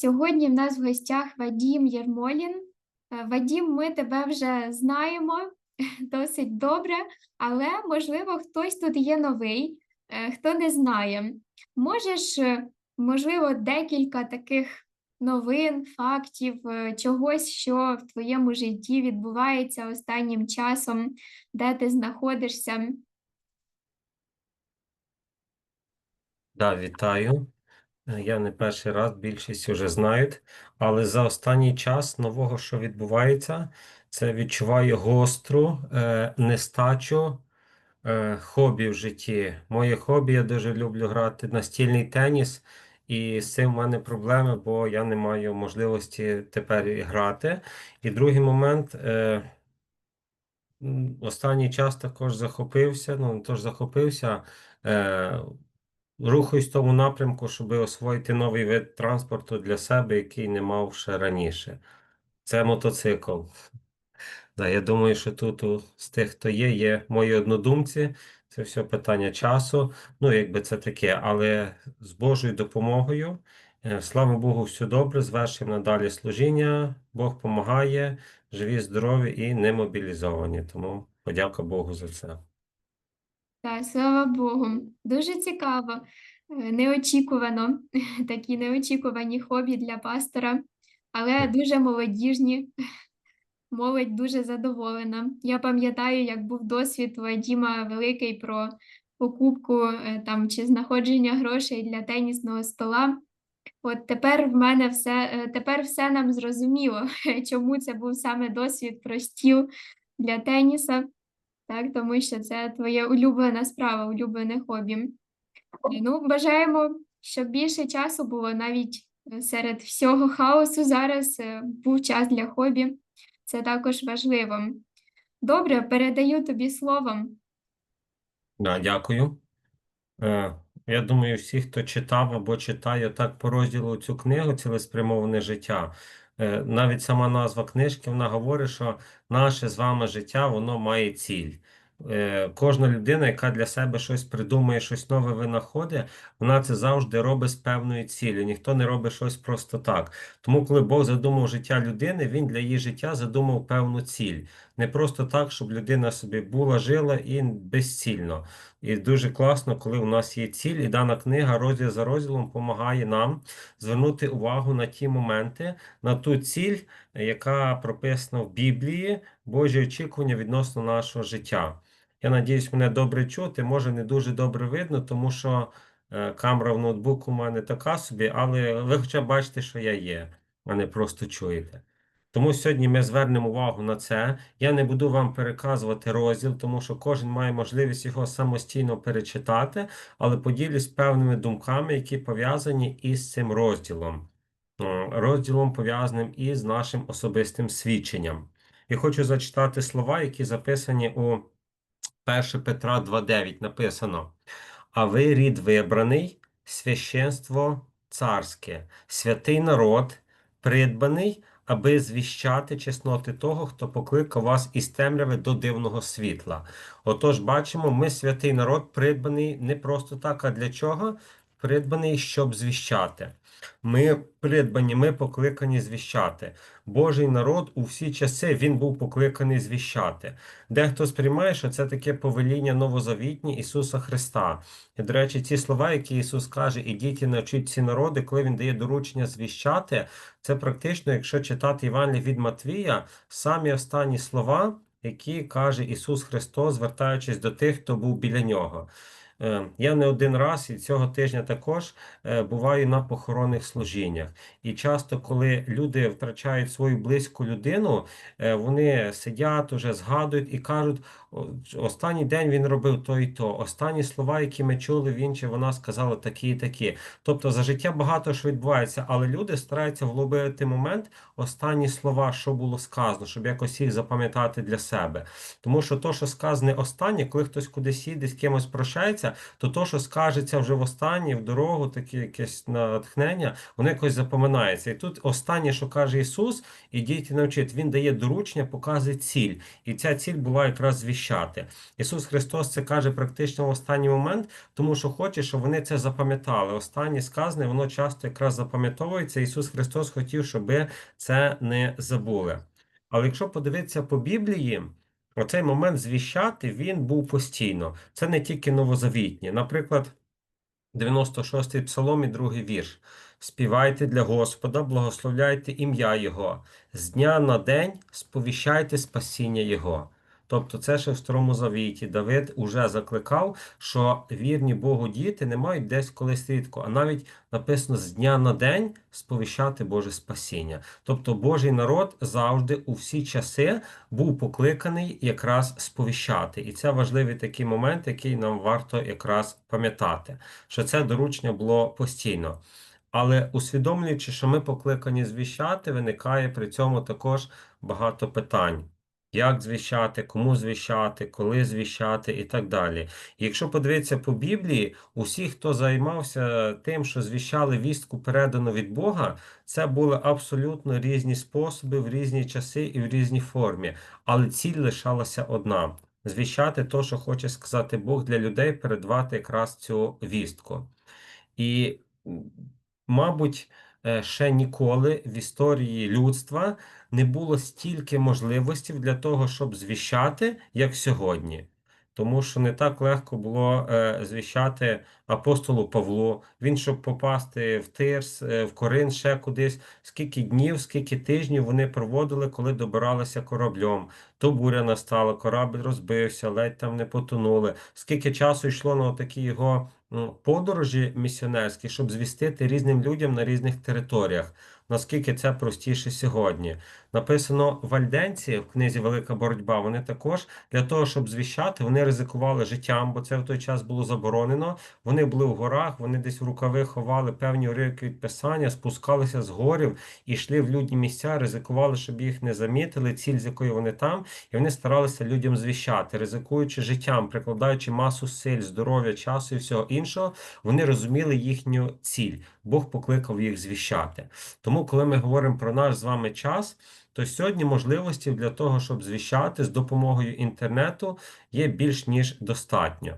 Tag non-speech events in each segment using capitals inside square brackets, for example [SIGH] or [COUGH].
Сьогодні в нас в гостях Вадім Єрмолін. Е, Вадім, ми тебе вже знаємо [LAUGHS] досить добре, але можливо хтось тут є новий, е, хто не знає. Можеш, е, можливо, декілька таких новин, фактів, чогось, що в твоєму житті відбувається останнім часом, де ти знаходишся. Да, вітаю. Я не перший раз, більшість вже знають, але за останній час нового, що відбувається, це відчуваю гостру е, нестачу е, хобі в житті. Моє хобі, я дуже люблю грати настільний теніс, і з цим в мене проблеми, бо я не маю можливості тепер грати. І другий момент. Е, Останній час також захопився, ну не то ж захопився, е, рухаюсь в тому напрямку, щоб освоїти новий вид транспорту для себе, який не мав ще раніше. Це мотоцикл. Да, я думаю, що тут з тих, хто є, є мої однодумці. Це все питання часу. Ну, якби це таке, але з Божою допомогою, е, слава Богу, все добре. Звершимо надалі служіння. Бог допомагає, живі, здорові і не мобілізовані. Тому подяка Богу за це. Так, слава Богу, дуже цікаво, е, неочікувано, [LAUGHS] такі неочікувані хобі для пастора, але дуже молодіжні. [LAUGHS] Молодь дуже задоволена. Я пам'ятаю, як був досвід Вадіма великий про покупку е, там чи знаходження грошей для тенісного стола. От тепер в мене все, е, тепер все нам зрозуміло, [LAUGHS] чому це був саме досвід про стіл для теніса, так, тому що це твоя улюблена справа, улюблене хобі. Ну, бажаємо, щоб більше часу було навіть е, серед всього хаосу зараз е, був час для хобі. Це також важливо. Добре, передаю тобі словом. Да, дякую. Е, я думаю, всі, хто читав або читає так по розділу цю книгу Цілеспрямоване життя. Е, навіть сама назва книжки вона говорить, що наше з вами життя воно має ціль. Е, кожна людина, яка для себе щось придумує, щось нове винаходить, вона це завжди робить з певною ціллю. Ніхто не робить щось просто так. Тому, коли Бог задумав життя людини, він для її життя задумав певну ціль. Не просто так, щоб людина собі була, жила і безцільно. І дуже класно, коли у нас є ціль, і дана книга розділ за розділом допомагає нам звернути увагу на ті моменти, на ту ціль, яка прописана в Біблії, Божі очікування відносно нашого життя. Я надіюсь, мене добре чути. Може, не дуже добре видно, тому що е, камера в ноутбуку у мене така собі, але ви хоча б бачите, що я є, а не просто чуєте. Тому сьогодні ми звернемо увагу на це. Я не буду вам переказувати розділ, тому що кожен має можливість його самостійно перечитати, але поділюсь певними думками, які пов'язані із цим розділом. Розділом пов'язаним із нашим особистим свідченням. І хочу зачитати слова, які записані у 1 Петра 2.9 написано: А ви рід вибраний, священство царське, святий народ, придбаний, аби звіщати чесноти того, хто покликав вас із темряви до дивного світла. Отож, бачимо, ми святий народ, придбаний не просто так, а для чого? Придбаний, щоб звіщати. Ми придбані, ми покликані звіщати. Божий народ у всі часи він був покликаний звіщати. Дехто сприймає, що це таке повеління новозавітні Ісуса Христа. І, до речі, ці слова, які Ісус каже, і навчіть ці народи, коли Він дає доручення звіщати, це практично, якщо читати Івангелія від Матвія, самі останні слова, які каже Ісус Христос, звертаючись до тих, хто був біля нього. Е, Я не один раз і цього тижня також е, буваю на похоронних служіннях. І часто, коли люди втрачають свою близьку людину, е, вони сидять уже, згадують і кажуть, «О, останній день він робив то і то. Останні слова, які ми чули, він чи вона сказала такі і такі. Тобто за життя багато що відбувається, але люди стараються вловити момент, останні слова, що було сказано, щоб якось їх запам'ятати для себе. Тому що то, що сказане останнє, коли хтось кудись їде, з кимось прощається, то то, що скажеться вже в останнє, в дорогу, таке якесь натхнення, воно якось запоминається. І тут останнє, що каже Ісус, ідіть і навчіть, Він дає доручення, показує ціль. І ця ціль була якраз звіщання. Звіщати. Ісус Христос це каже практично в останній момент, тому що хоче, щоб вони це запам'ятали. Останнє сказане, воно часто якраз запам'ятовується. Ісус Христос хотів, щоб це не забули. Але якщо подивитися по Біблії, оцей момент звіщати він був постійно. Це не тільки новозавітні. Наприклад, 96-й псалом і другий вірш. Співайте для Господа, благословляйте ім'я Його. З дня на день сповіщайте спасіння Його. Тобто, це ще в Старому Завіті Давид уже закликав, що вірні Богу діти не мають десь колись рідко, а навіть написано з дня на день сповіщати Боже спасіння. Тобто Божий народ завжди у всі часи був покликаний якраз сповіщати. І це важливий такий момент, який нам варто якраз пам'ятати, що це доручення було постійно. Але усвідомлюючи, що ми покликані звіщати, виникає при цьому також багато питань. Як звіщати, кому звіщати, коли звіщати і так далі. Якщо подивитися по Біблії, усі, хто займався тим, що звіщали вістку передану від Бога, це були абсолютно різні способи в різні часи і в різній формі. Але ціль лишалася одна: звіщати те, що хоче сказати Бог для людей, передавати якраз цю вістку. І, мабуть, ще ніколи в історії людства не було стільки можливостей для того, щоб звіщати, як сьогодні. Тому що не так легко було е, звіщати апостолу Павлу. Він, щоб попасти в Тирс, е, в Корин, ще кудись, скільки днів, скільки тижнів вони проводили, коли добиралися кораблем. То буря настала, корабль розбився, ледь там не потонули. Скільки часу йшло на такі його подорожі місіонерські, щоб звістити різним людям на різних територіях. Наскільки це простіше сьогодні? Написано вальденці в книзі Велика боротьба. Вони також для того, щоб звіщати, вони ризикували життям, бо це в той час було заборонено. Вони були в горах, вони десь в рукави ховали певні уривки від писання, спускалися з горів йшли в людні місця, ризикували, щоб їх не замітили, ціль, з якої вони там, і вони старалися людям звіщати, ризикуючи життям, прикладаючи масу сил, здоров'я, часу і всього іншого, вони розуміли їхню ціль. Бог покликав їх звіщати. Тому, коли ми говоримо про наш з вами час, то сьогодні можливості для того, щоб звіщати з допомогою інтернету, є більш ніж достатньо.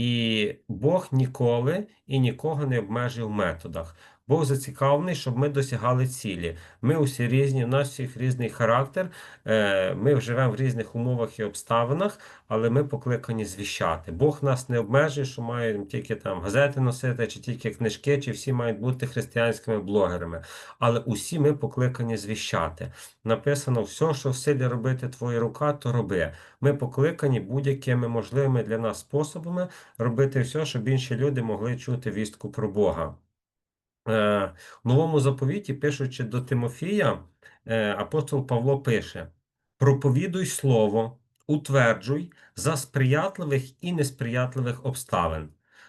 І Бог ніколи і нікого не обмежив в методах. Бог зацікавлений, щоб ми досягали цілі. Ми усі різні, у нас всіх різний характер, е, ми живемо в різних умовах і обставинах, але ми покликані звіщати. Бог нас не обмежує, що маємо тільки там газети носити, чи тільки книжки, чи всі мають бути християнськими блогерами. Але усі ми покликані звіщати. Написано: все, що в силі робити твоя рука, то роби. Ми покликані будь-якими можливими для нас способами робити все, щоб інші люди могли чути вістку про Бога. Е, В новому заповіті, пишучи до Тимофія, е, апостол Павло пише: проповідуй слово, утверджуй за сприятливих і несприятливих обставин.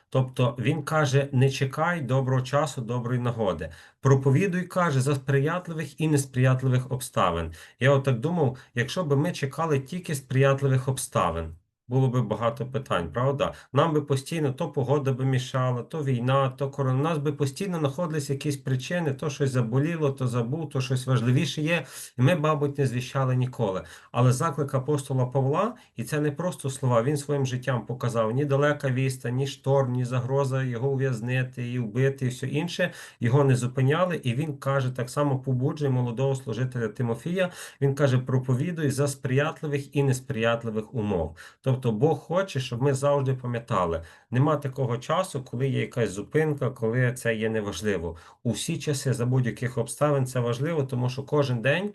Тобто він каже: не чекай доброго часу, доброї нагоди. Проповідуй, каже, за сприятливих і несприятливих обставин. Я отак думав, якщо б ми чекали тільки сприятливих обставин, було би багато питань, правда? Нам би постійно то погода би мішала, то війна, то корона. У нас би постійно знаходилися якісь причини, то щось заболіло, то забув, то щось важливіше є. І ми, мабуть, не звіщали ніколи. Але заклик апостола Павла, і це не просто слова, він своїм життям показав ні далека віста, ні шторм, ні загроза його ув'язнити і вбити, і все інше. Його не зупиняли, і він каже, так само побуджує молодого служителя Тимофія. Він каже: проповідуй за сприятливих і несприятливих умов. Тобто Бог хоче, щоб ми завжди пам'ятали, нема такого часу, коли є якась зупинка, коли це є неважливо. У всі часи за будь-яких обставин це важливо, тому що кожен день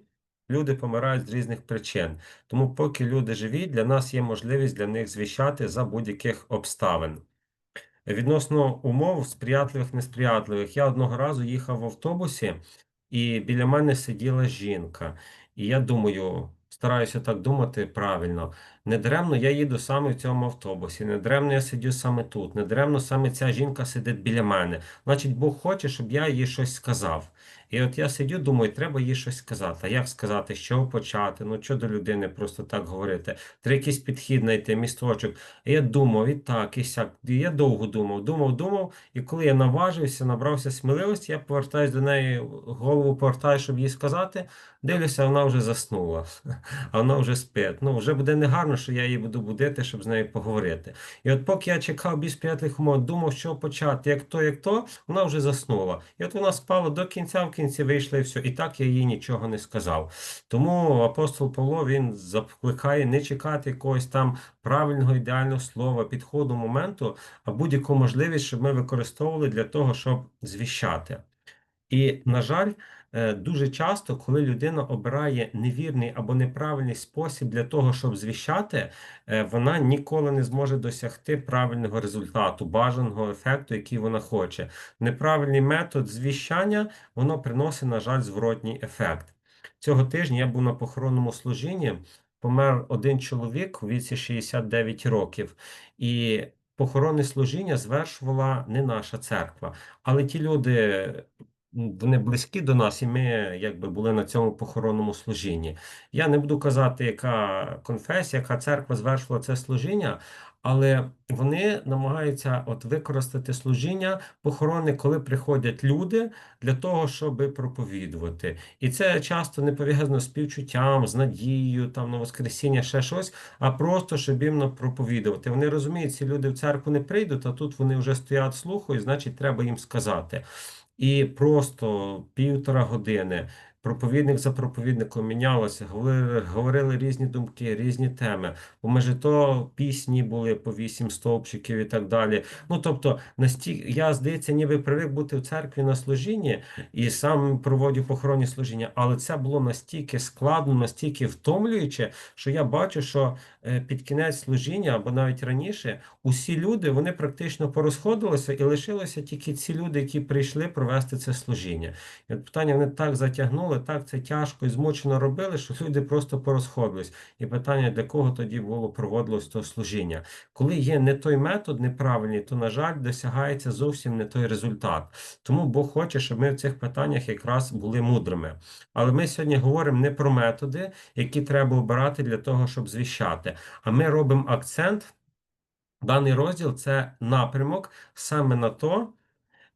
люди помирають з різних причин. Тому, поки люди живі, для нас є можливість для них звіщати за будь-яких обставин. Відносно умов сприятливих, несприятливих, я одного разу їхав в автобусі, і біля мене сиділа жінка. І я думаю, стараюся так думати правильно. Недаремно я їду саме в цьому автобусі, недаремно я сидю саме тут, недаремно саме ця жінка сидить біля мене. Значить, Бог хоче, щоб я їй щось сказав. І от я сидю, думаю, треба їй щось сказати. А як сказати, з чого почати? Ну, що до людини просто так говорити? Треба якийсь підхід знайти, місточок. І я думав, і так, і сяк. І я довго думав, думав, думав. І коли я наважився, набрався сміливості, я повертаюсь до неї, голову повертаю, щоб їй сказати. Дивлюся, вона вже заснула, [LAUGHS] а вона вже спить. Ну, вже буде негарно, певно, що я її буду будити, щоб з нею поговорити. І от поки я чекав більш п'ятих умов, думав, що почати, як то, як то, вона вже заснула. І от вона спала до кінця, в кінці вийшла і все. І так я їй нічого не сказав. Тому апостол Павло він закликає не чекати якогось там правильного ідеального слова, підходу моменту, а будь-яку можливість, щоб ми використовували для того, щоб звіщати. І, на жаль, дуже часто, коли людина обирає невірний або неправильний спосіб для того, щоб звіщати, е, вона ніколи не зможе досягти правильного результату, бажаного ефекту, який вона хоче. Неправильний метод звіщання воно приносить, на жаль, зворотній ефект. Цього тижня я був на похоронному служінні. Помер один чоловік у віці 69 років, і похоронне служіння звершувала не наша церква, але ті люди вони близькі до нас, і ми якби були на цьому похоронному служінні. Я не буду казати, яка конфесія, яка церква звершила це служіння, але вони намагаються от використати служіння похорони, коли приходять люди для того, щоб проповідувати. І це часто не пов'язано з співчуттям, з надією, там на Воскресіння, ще щось, а просто щоб їм проповідувати. Вони розуміють, ці люди в церкву не прийдуть, а тут вони вже стоять слухають, значить, треба їм сказати. І просто півтора години проповідник за проповідником мінялося, говорили, говорили різні думки, різні теми. Бо межі то пісні були по вісім стовпчиків і так далі. Ну тобто, настільки я здається, ніби привик бути в церкві на служінні і сам проводив похоронні служіння, але це було настільки складно, настільки втомлююче, що я бачу, що під кінець служіння або навіть раніше усі люди вони практично порозходилися і лишилися тільки ці люди, які прийшли провести це служіння. І от питання вони так затягнули, так це тяжко і змучено робили, що люди просто порозходились. І питання, для кого тоді було проводилось то служіння. Коли є не той метод неправильний, то, на жаль, досягається зовсім не той результат. Тому Бог хоче, щоб ми в цих питаннях якраз були мудрими. Але ми сьогодні говоримо не про методи, які треба обирати для того, щоб звіщати. А ми робимо акцент. Даний розділ це напрямок саме на то,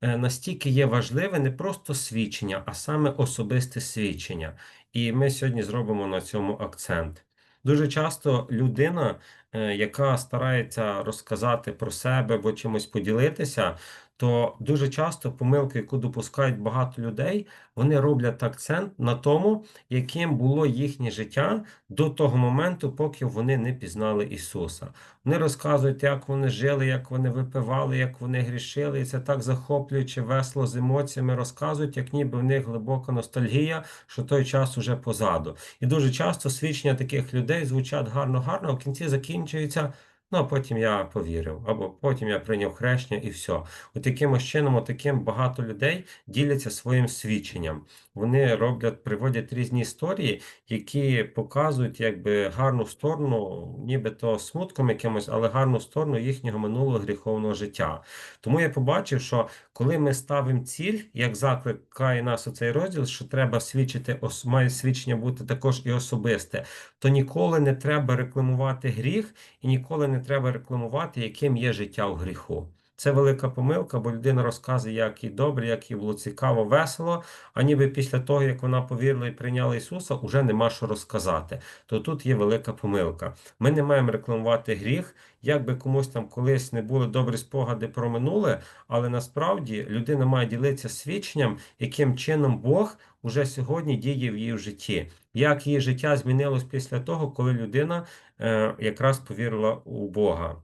е, настільки є важливе не просто свідчення, а саме особисте свідчення. І ми сьогодні зробимо на цьому акцент. Дуже часто людина, е, яка старається розказати про себе або чимось поділитися, то дуже часто помилки, яку допускають багато людей, вони роблять акцент на тому, яким було їхнє життя до того моменту, поки вони не пізнали Ісуса. Вони розказують, як вони жили, як вони випивали, як вони грішили, і це так захоплююче, весело з емоціями розказують, як ніби в них глибока ностальгія, що той час уже позаду. І дуже часто свідчення таких людей звучать гарно-гарно, а в кінці закінчується. Ну, а потім я повірив, або потім я прийняв хрещення і все. От якимось чином, таким багато людей діляться своїм свідченням. Вони роблять, приводять різні історії, які показують якби гарну сторону, нібито смутком якимось, але гарну сторону їхнього минулого гріховного життя. Тому я побачив, що коли ми ставимо ціль, як закликає нас у цей розділ, що треба свідчити, має свідчення бути також і особисте, то ніколи не треба рекламувати гріх і ніколи не треба рекламувати, яким є життя в гріху. Це велика помилка, бо людина розказує, як їй добре, як їй було цікаво, весело. А ніби після того, як вона повірила і прийняла Ісуса, вже нема що розказати. То тут є велика помилка. Ми не маємо рекламувати гріх, як би комусь там колись не були добрі спогади про минуле, але насправді людина має ділитися свідченням, яким чином Бог уже сьогодні діє в її житті. Як її життя змінилось після того, коли людина е, якраз повірила у Бога.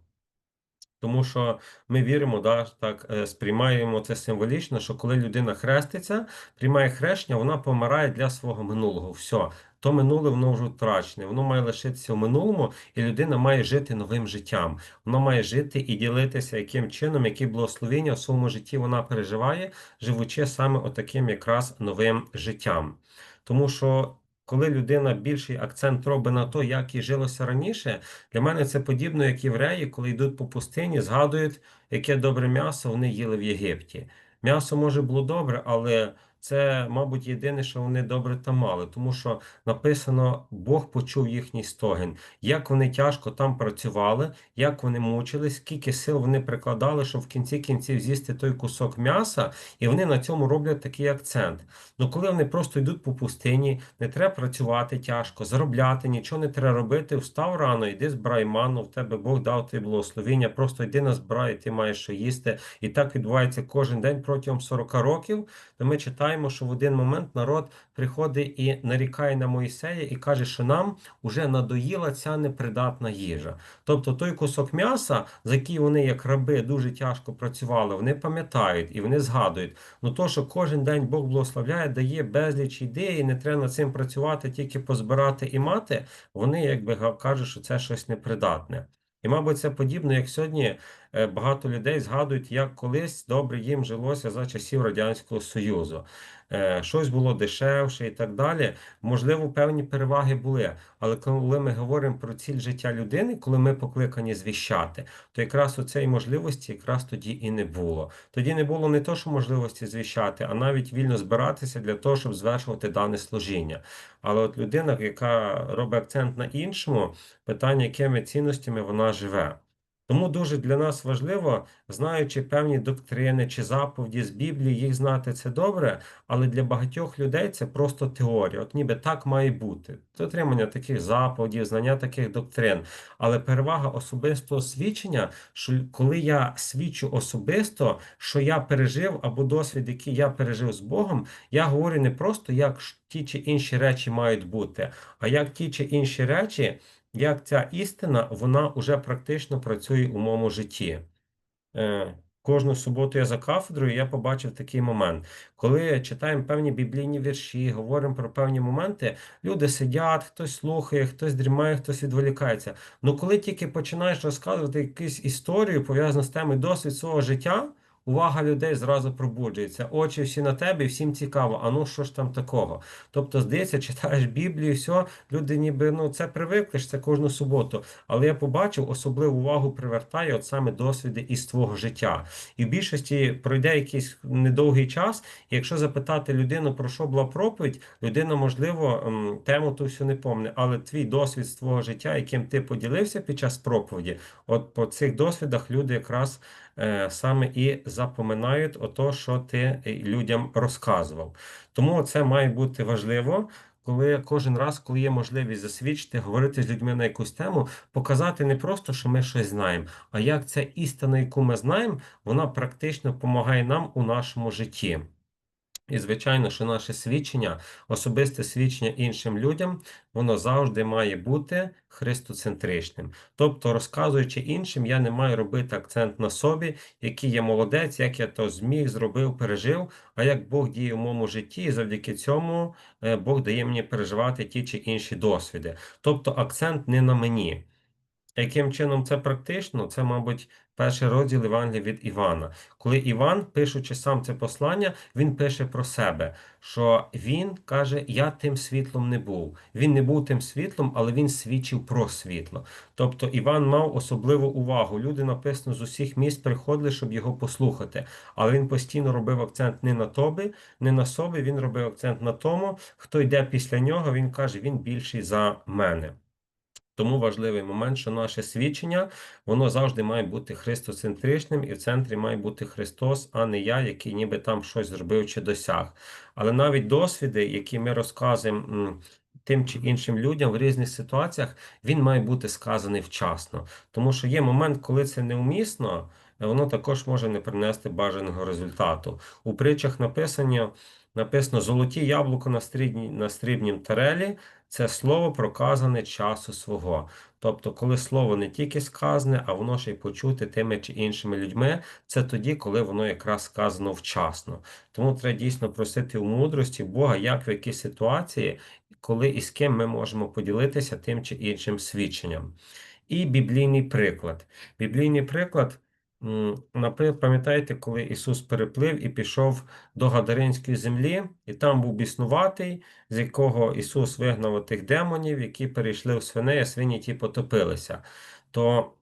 Тому що ми віримо, да, так е, сприймаємо це символічно, що коли людина хреститься, приймає хрещення, вона помирає для свого минулого. Все, то минуле воно вже втрачене, воно має лишитися в минулому, і людина має жити новим життям. Вона має жити і ділитися, яким чином, які благословення в своєму житті вона переживає, живучи саме отаким якраз новим життям. Тому що коли людина більший акцент робить на то, як їй жилося раніше, для мене це подібно, як євреї, коли йдуть по пустині, згадують, яке добре м'ясо вони їли в Єгипті. М'ясо може було добре, але це, мабуть, єдине, що вони добре там мали, тому що написано, Бог почув їхній стогін, як вони тяжко там працювали, як вони мучились, скільки сил вони прикладали, щоб в кінці кінців з'їсти той кусок м'яса, і вони на цьому роблять такий акцент. Ну, коли вони просто йдуть по пустині, не треба працювати тяжко, заробляти, нічого не треба робити. Встав рано, йди збирай ману, в тебе Бог дав тобі благословіння, просто йди на збирай, ти маєш що їсти. І так відбувається кожен день протягом 40 років. То ми читаємо, що в один момент народ приходить і нарікає на Моїсея і каже, що нам уже надоїла ця непридатна їжа. Тобто той кусок м'яса, за який вони, як раби, дуже тяжко працювали, вони пам'ятають і вони згадують. Ну то, що кожен день Бог благословляє, дає безліч ідей, і не треба над цим працювати, тільки позбирати і мати, вони якби кажуть, що це щось непридатне. І, мабуть, це подібно, як сьогодні багато людей згадують, як колись добре їм жилося за часів Радянського Союзу. Е, Щось було дешевше і так далі. Можливо, певні переваги були. Але коли ми говоримо про ціль життя людини, коли ми покликані звіщати, то якраз у цій можливості якраз тоді і не було. Тоді не було не то, що можливості звіщати, а навіть вільно збиратися для того, щоб звершувати дане служіння. Але от людина, яка робить акцент на іншому, питання, якими цінностями вона живе. Тому дуже для нас важливо, знаючи певні доктрини чи заповіді з Біблії, їх знати це добре, але для багатьох людей це просто теорія. От ніби так має бути. Дотримання таких заповідей, знання таких доктрин. Але перевага особистого свідчення, що коли я свідчу особисто, що я пережив або досвід, який я пережив з Богом, я говорю не просто як ті чи інші речі мають бути, а як ті чи інші речі, як ця істина, вона вже практично працює у моєму житті. Е, Кожну суботу я за кафедрою, я побачив такий момент. Коли читаємо певні біблійні вірші, говоримо про певні моменти, люди сидять, хтось слухає, хтось дрімає, хтось відволікається. Ну коли тільки починаєш розказувати якусь історію, пов'язану з темою досвід свого життя, увага людей зразу пробуджується. Очі всі на тебе, і всім цікаво, а ну що ж там такого? Тобто, здається, читаєш Біблію, все, люди ніби ну це привикли ж це кожну суботу. Але я побачив, особливу увагу привертає от саме досвіди із твого життя. І в більшості пройде якийсь недовгий час, і якщо запитати людину, про що була проповідь, людина, можливо, ем, тему ту всю не помне, але твій досвід з твого життя, яким ти поділився під час проповіді, от по цих досвідах люди якраз саме і запоминають ото, що ти е, людям розказував. Тому це має бути важливо. Коли кожен раз, коли є можливість засвідчити, говорити з людьми на якусь тему, показати не просто, що ми щось знаємо, а як ця істина, яку ми знаємо, вона практично допомагає нам у нашому житті. І, звичайно, що наше свідчення, особисте свідчення іншим людям, воно завжди має бути христоцентричним. Тобто, розказуючи іншим, я не маю робити акцент на собі, який я молодець, як я то зміг, зробив, пережив, а як Бог діє в моєму житті, і завдяки цьому е, Бог дає мені переживати ті чи інші досвіди. Тобто акцент не на мені. Яким чином це практично? Це, мабуть, перший розділ Євангелія від Івана. Коли Іван, пишучи сам це послання, він пише про себе, що він каже: Я тим світлом не був. Він не був тим світлом, але він свідчив про світло. Тобто Іван мав особливу увагу. Люди написано з усіх міст приходили, щоб його послухати. Але він постійно робив акцент не на тобі, не на собі. Він робив акцент на тому, хто йде після нього. Він каже, він більший за мене. Тому важливий момент, що наше свідчення, воно завжди має бути христоцентричним, і в центрі має бути Христос, а не я, який ніби там щось зробив чи досяг. Але навіть досвіди, які ми розказуємо тим чи іншим людям в різних ситуаціях, він має бути сказаний вчасно. Тому що є момент, коли це неумісно, воно також може не принести бажаного результату. У притчах написано, написано золоті яблуко на стрібні, на стрібнім тарелі це слово проказане часу свого. Тобто, коли слово не тільки сказане, а воно ще й почути тими чи іншими людьми, це тоді, коли воно якраз сказано вчасно. Тому треба дійсно просити у мудрості Бога, як в якій ситуації, коли і з ким ми можемо поділитися тим чи іншим свідченням. І біблійний приклад. Біблійний приклад. Наприклад, пам'ятаєте, коли Ісус переплив і пішов до Гадаринської землі, і там був біснуватий, з якого Ісус вигнав тих демонів, які перейшли в свиней, а свині ті потопилися. То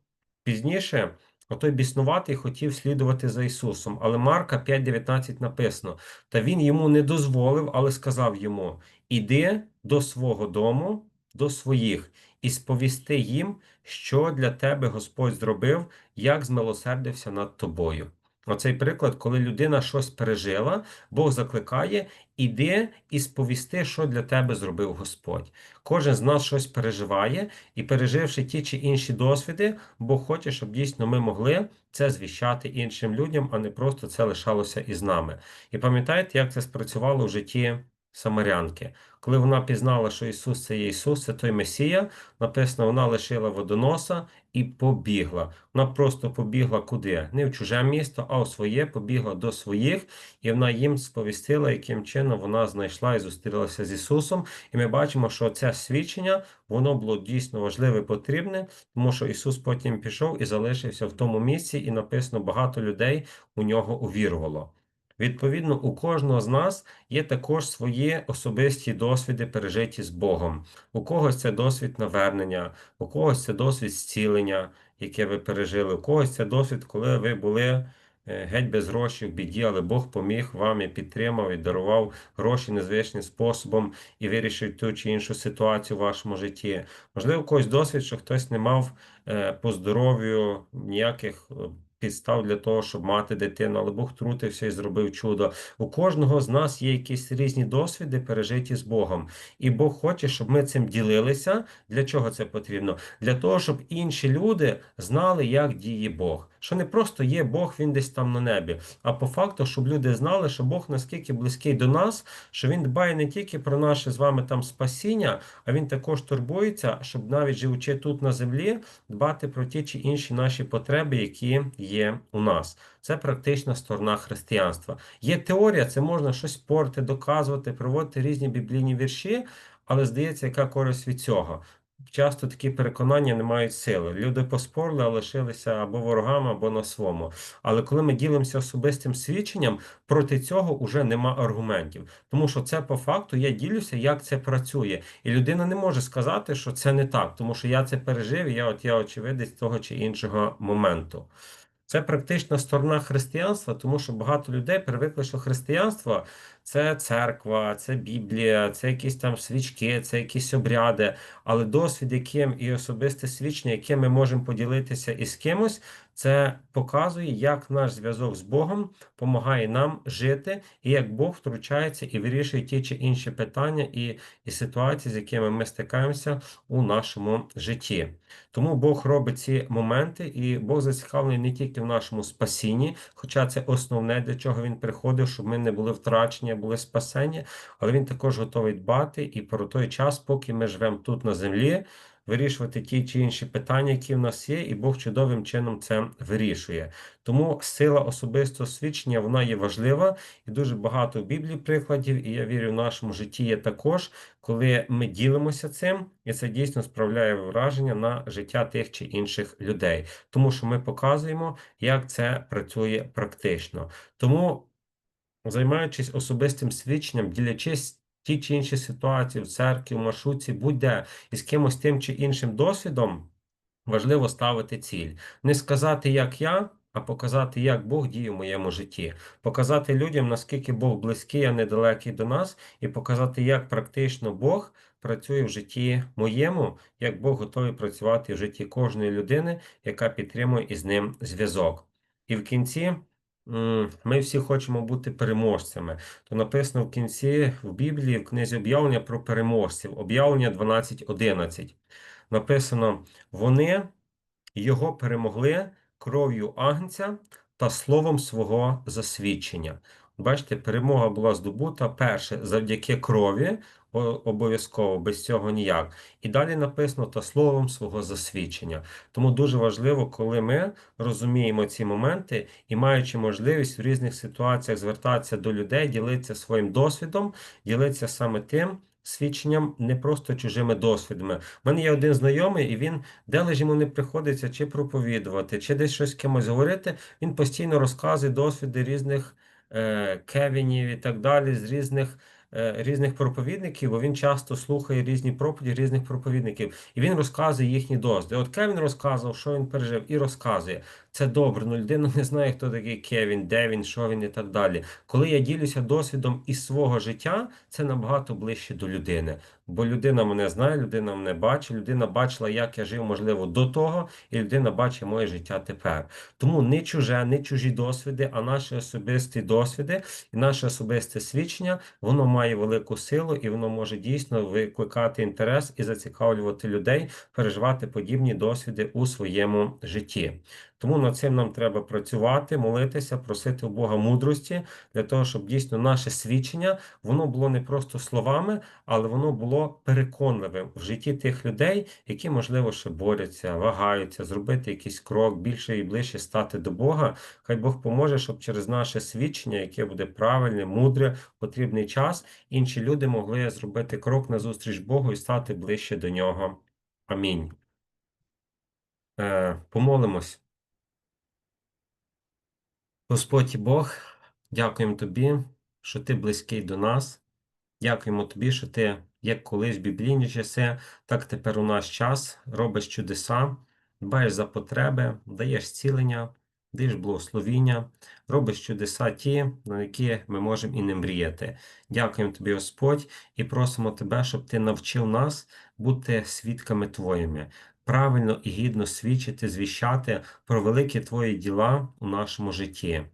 пізніше Отой біснуватий хотів слідувати за Ісусом, але Марка 5:19 написано: Та він йому не дозволив, але сказав йому: Іди до свого дому, до своїх, і сповісти їм, що для тебе Господь зробив, як змилосердився над тобою. Оцей приклад, коли людина щось пережила, Бог закликає, іди і сповісти, що для тебе зробив Господь. Кожен з нас щось переживає, і переживши ті чи інші досвіди, Бог хоче, щоб дійсно ми могли це звіщати іншим людям, а не просто це лишалося із нами. І пам'ятаєте, як це спрацювало в житті Самарянки? Коли вона пізнала, що Ісус це є Ісус, це той Месія, написано, вона лишила водоноса і побігла. Вона просто побігла куди? Не в чуже місто, а у своє, побігла до своїх, і вона їм сповістила, яким чином вона знайшла і зустрілася з Ісусом. І ми бачимо, що це свідчення воно було дійсно важливе, і потрібне, тому що Ісус потім пішов і залишився в тому місці, і написано, багато людей у нього увірувало. Відповідно, у кожного з нас є також свої особисті досвіди, пережиті з Богом. У когось це досвід навернення, у когось це досвід зцілення, яке ви пережили, у когось це досвід, коли ви були е, геть без грошей в біді, але Бог поміг вам і підтримав, і дарував гроші незвичним способом і вирішив ту чи іншу ситуацію в вашому житті. Можливо, у когось досвід, що хтось не мав е, по здоров'ю ніяких. Підстав для того, щоб мати дитину, але Бог трутився і зробив чудо. У кожного з нас є якісь різні досвіди, пережиті з Богом. І Бог хоче, щоб ми цим ділилися. Для чого це потрібно? Для того, щоб інші люди знали, як діє Бог. Що не просто є Бог, він десь там на небі, а по факту, щоб люди знали, що Бог наскільки близький до нас, що він дбає не тільки про наше з вами там спасіння, а він також турбується, щоб навіть живучи тут на землі, дбати про ті чи інші наші потреби, які є у нас. Це практична сторона християнства. Є теорія, це можна щось спорти, доказувати, проводити різні біблійні вірші, але здається, яка користь від цього. Часто такі переконання не мають сили. Люди поспорили, а лишилися або ворогами, або на своєму. Але коли ми ділимося особистим свідченням, проти цього вже нема аргументів. Тому що це по факту я ділюся, як це працює. І людина не може сказати, що це не так, тому що я це пережив, і я от я очевидець того чи іншого моменту. Це практична сторона християнства, тому що багато людей привикли, що християнство це церква, це Біблія, це якісь там свічки, це якісь обряди. Але досвід, яким і особисте свідчення, яким ми можемо поділитися із кимось, це показує, як наш зв'язок з Богом допомагає нам жити, і як Бог втручається і вирішує ті чи інші питання і, і ситуації, з якими ми стикаємося у нашому житті. Тому Бог робить ці моменти, і Бог зацікавлений не тільки в нашому спасінні, хоча це основне, для чого він приходив, щоб ми не були втрачені, а були спасені, але він також готовий дбати і про той час, поки ми живемо тут на землі. Вирішувати ті чи інші питання, які в нас є, і Бог чудовим чином це вирішує. Тому сила особистого свідчення вона є важлива і дуже багато в Біблії прикладів, і я вірю, в нашому житті є також, коли ми ділимося цим, і це дійсно справляє враження на життя тих чи інших людей, тому що ми показуємо, як це працює практично. Тому, займаючись особистим свідченням, ділячись ті чи інші ситуації в церкві, в маршрутці, будь-де із кимось тим чи іншим досвідом, важливо ставити ціль. Не сказати, як я. А показати, як Бог діє в моєму житті, показати людям, наскільки Бог близький, а не далекий до нас, і показати, як практично Бог працює в житті моєму, як Бог готовий працювати в житті кожної людини, яка підтримує із ним зв'язок. І в кінці ми всі хочемо бути переможцями. То написано в кінці в Біблії, в книзі об'явлення про переможців, об'явлення 12.11. Написано: вони його перемогли кров'ю агнця та словом свого засвідчення. Бачите, перемога була здобута перше завдяки крові, обов'язково, без цього ніяк. І далі написано та словом свого засвідчення. Тому дуже важливо, коли ми розуміємо ці моменти і маючи можливість в різних ситуаціях звертатися до людей, ділитися своїм досвідом, ділитися саме тим. Свідченням не просто чужими досвідами. У мене є один знайомий, і він, де йому не приходиться чи проповідувати, чи десь щось кимось говорити, він постійно розказує досвіди різних кевінів і так далі, з різних, е, різних проповідників, бо він часто слухає різні проповіді різних проповідників, і він розказує їхні досвіди. От Кевін розказував, що він пережив, і розказує. Це добре. Ну, людина не знає, хто такий Кевін, де він, що він і так далі. Коли я ділюся досвідом із свого життя, це набагато ближче до людини. Бо людина мене знає, людина мене бачить, людина бачила, як я жив, можливо, до того, і людина бачить моє життя тепер. Тому не чуже, не чужі досвіди, а наші особисті досвіди і наше особисте свідчення, воно має велику силу і воно може дійсно викликати інтерес і зацікавлювати людей, переживати подібні досвіди у своєму житті. Тому над цим нам треба працювати, молитися, просити у Бога мудрості для того, щоб дійсно наше свідчення воно було не просто словами, але воно було переконливим в житті тих людей, які, можливо, ще борються, вагаються, зробити якийсь крок більше і ближче стати до Бога. Хай Бог поможе, щоб через наше свідчення, яке буде правильне, мудре, потрібний час, інші люди могли зробити крок назустріч Богу і стати ближче до нього. Амінь. Е, помолимось. Господь і Бог, дякуємо Тобі, що Ти близький до нас. Дякуємо Тобі, що Ти, як колись в біблійні часи, так тепер у наш час робиш чудеса, дбаєш за потреби, даєш зцілення, даєш благословіння, робиш чудеса ті, на які ми можемо і не мріяти. Дякуємо Тобі, Господь, і просимо Тебе, щоб Ти навчив нас бути свідками Твоїми, правильно і гідно свідчити, звіщати про великі Твої діла у нашому житті.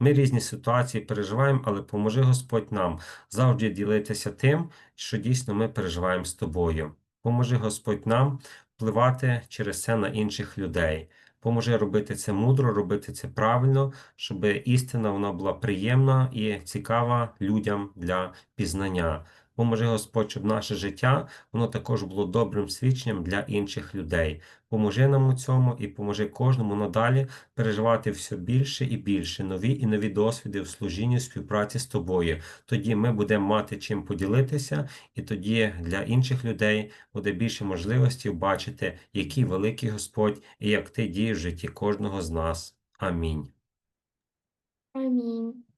Ми різні ситуації переживаємо, але поможи Господь нам завжди ділитися тим, що дійсно ми переживаємо з тобою. Поможи Господь нам впливати через це на інших людей. Поможи робити це мудро, робити це правильно, щоб істина вона була приємна і цікава людям для пізнання. Поможи Господь, щоб наше життя воно також було добрим свідченням для інших людей. Поможи нам у цьому і поможи кожному надалі переживати все більше і більше нові і нові досвіди в служінні, співпраці з тобою. Тоді ми будемо мати чим поділитися, і тоді для інших людей буде більше можливості бачити, який великий Господь і як ти дієш в житті кожного з нас. Амінь. Амінь.